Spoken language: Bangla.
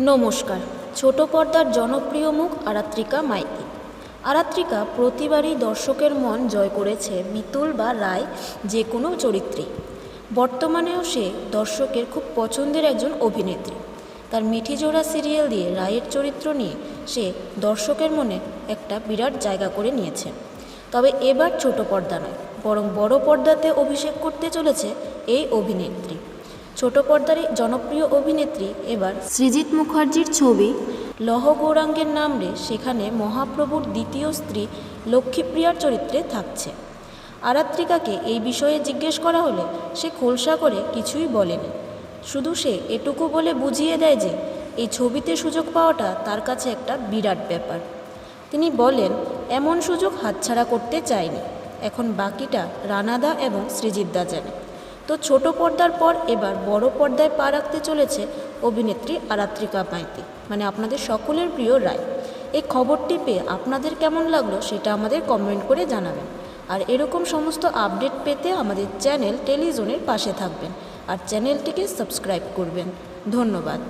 নমস্কার। ছোট পর্দার জনপ্রিয় মুখ আরাত্রিকা মাইতি। আরাত্রিকা প্রতিবারই দর্শকের মন জয় করেছে মিতুল বা রায় যে কোনো চরিত্রে। বর্তমানেও সে দর্শকের খুব পছন্দের একজন অভিনেত্রী। তার মিঠিজোড়া সিরিয়াল দিয়ে রায়ের চরিত্র নিয়ে সে দর্শকের মনে একটা বিরাট জায়গা করে নিয়েছে। তবে এবার ছোট পর্দা নয়, বরং বড় পর্দাতে অভিষেক করতে চলেছে এই অভিনেত্রী। ছোট পর্দার জনপ্রিয় অভিনেত্রী এবার সৃজিত মুখার্জির ছবি লহ গৌরাঙ্গের নামরে সেখানে মহাপ্রভুর দ্বিতীয় স্ত্রী লক্ষ্মীপ্রিয়ার চরিত্রে থাকছে। আরাত্রিকাকে এই বিষয়ে জিজ্ঞেস করা হলে সে খোলসা করে কিছুই বলেনি। শুধু সে এটুকু বলে বুঝিয়ে দেয় যে, এই ছবিতে সুযোগ পাওয়াটা তার কাছে একটা বিরাট ব্যাপার। তিনি বলেন, এমন সুযোগ হাতছাড়া করতে চায়নি এখন বাকিটা রানাদা এবং সৃজিতদা জানে। তো ছোট পর্দার পর এবার বড় পর্দায় পা রাখতে চলেছে অভিনেত্রী আরাত্রিকা মাইতি মানে আপনাদের সকলের প্রিয় রায়। এই খবরটি পেয়ে আপনাদের কেমন লাগল সেটা আমাদের কমেন্ট করে জানাবেন। আর এরকম সমস্ত আপডেট পেতে আমাদের চ্যানেল টেলিজনের পাশে থাকবেন। আর চ্যানেলটিকে সাবস্ক্রাইব করবেন। ধন্যবাদ।